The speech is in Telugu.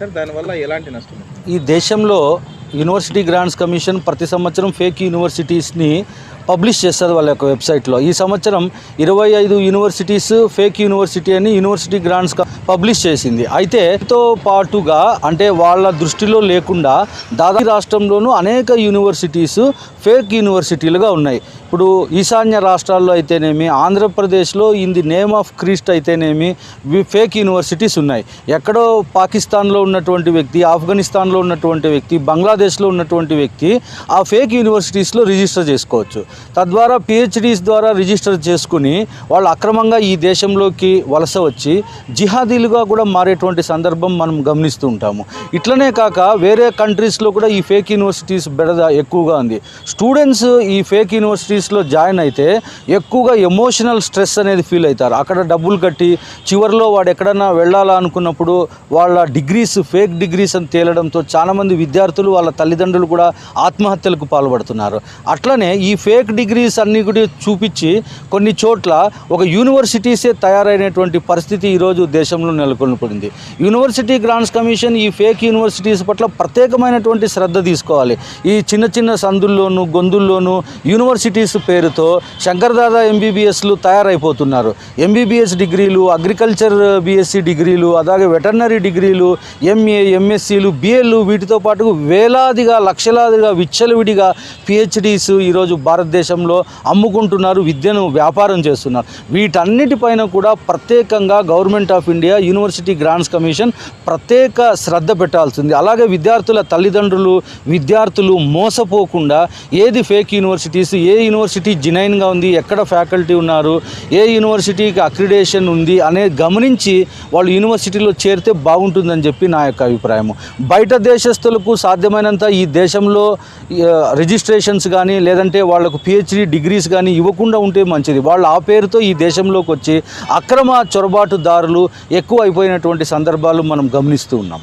సార్ దానివల్ల ఎలాంటి నష్టం? ఈ దేశంలో యూనివర్సిటీ గ్రాంట్స్ కమిషన్ ప్రతి సంవత్సరం ఫేక్ యూనివర్సిటీస్ని పబ్లిష్ చేస్తుంది వాళ్ళ యొక్క వెబ్సైట్లో. ఈ సంవత్సరం ఇరవై ఐదు యూనివర్సిటీస్ ఫేక్ యూనివర్సిటీ అని యూనివర్సిటీ గ్రాంట్స్ పబ్లిష్ చేసింది. అయితే తో పాటుగా అంటే వాళ్ళ దృష్టిలో లేకుండా దాదాపు రాష్ట్రంలోనూ అనేక యూనివర్సిటీస్ ఫేక్ యూనివర్సిటీలుగా ఉన్నాయి. ఇప్పుడు ఈశాన్య రాష్ట్రాల్లో అయితేనేమి ఆంధ్రప్రదేశ్లో in the name of Christ అయితేనేమి ఫేక్ యూనివర్సిటీస్ ఉన్నాయి. ఎక్కడో పాకిస్తాన్లో ఉన్నటువంటి వ్యక్తి ఆఫ్ఘనిస్తాన్లో ఉన్నటువంటి వ్యక్తి బంగ్లాదేశ్ ఆంధ్రప్రదేశ్లో ఉన్నటువంటి వ్యక్తి ఆ ఫేక్ యూనివర్సిటీస్లో రిజిస్టర్ చేసుకోవచ్చు. తద్వారా పిహెచ్డీస్ ద్వారా రిజిస్టర్ చేసుకుని వాళ్ళు అక్రమంగా ఈ దేశంలోకి వలస వచ్చి జిహాదీలుగా కూడా మారేటువంటి సందర్భం మనం గమనిస్తూ ఉంటాము. ఇట్లనే కాక వేరే కంట్రీస్లో కూడా ఈ ఫేక్ యూనివర్సిటీస్ బెడద ఎక్కువగా ఉంది. స్టూడెంట్స్ ఈ ఫేక్ యూనివర్సిటీస్లో జాయిన్ అయితే ఎక్కువగా ఎమోషనల్ స్ట్రెస్ అనేది ఫీల్ అవుతారు. అక్కడ డబ్బులు కట్టి చివరిలో వాడు ఎక్కడన్నా వెళ్ళాలా అనుకున్నప్పుడు వాళ్ళ డిగ్రీస్ ఫేక్ డిగ్రీస్ అని తేలడంతో చాలామంది విద్యార్థులు వాళ్ళ తల్లిదండ్రులు కూడా ఆత్మహత్యలకు పాల్పడుతున్నారు. అట్లనే ఈ ఫేక్ డిగ్రీస్ అన్ని కూడా చూపించి కొన్ని చోట్ల ఒక యూనివర్సిటీసే తయారైనటువంటి పరిస్థితి ఈరోజు దేశంలో నెలకొల్పడింది. యూనివర్సిటీ గ్రాంట్స్ కమిషన్ ఈ ఫేక్ యూనివర్సిటీస్ పట్ల ప్రత్యేకమైనటువంటి శ్రద్ధ తీసుకోవాలి. ఈ చిన్న చిన్న సందుల్లోనూ గొంతుల్లోనూ యూనివర్సిటీస్ పేరుతో శంకర్దాదా ఎంబీబీఎస్లు తయారైపోతున్నారు. ఎంబీబీఎస్ డిగ్రీలు అగ్రికల్చర్ బీఎస్సీ డిగ్రీలు అలాగే వెటర్నరీ డిగ్రీలు ఎంఏ ఎంఎస్సీలు బిఏలు వీటితో పాటు వేలాదిగా లక్షలాదిగా విచ్చలవిడిగా పిహెచ్డీస్ ఈరోజు భారతదేశంలో అమ్ముకుంటున్నారు విద్యను వ్యాపారం చేస్తున్నారు. వీటన్నిటిపైన కూడా ప్రత్యేకంగా government of India university grants commission ప్రత్యేక శ్రద్ధ పెట్టాల్సింది. అలాగే విద్యార్థుల తల్లిదండ్రులు విద్యార్థులు మోసపోకుండా ఏది ఫేక్ యూనివర్సిటీస్ ఏ యూనివర్సిటీ జినైన్గా ఉంది ఎక్కడ ఫ్యాకల్టీ ఉన్నారు ఏ యూనివర్సిటీకి అక్రిడేషన్ ఉంది అనేది గమనించి వాళ్ళు యూనివర్సిటీలో చేరితే బాగుంటుందని చెప్పి నా యొక్క అభిప్రాయం బయట దేశస్తులకు సాధ్యమైనంత ఈ దేశంలో రిజిస్ట్రేషన్స్ కానీ లేదంటే వాళ్ళకు పిహెచ్డి డిగ్రీస్ కానీ ఇవ్వకుండా ఉంటే మంచిది. వాళ్ళు ఆ పేరుతో ఈ దేశంలోకి వచ్చి అక్రమ చొరబాటుదారులు ఎక్కువ అయిపోయినటువంటి సందర్భాలు మనం గమనిస్తూ ఉన్నాం.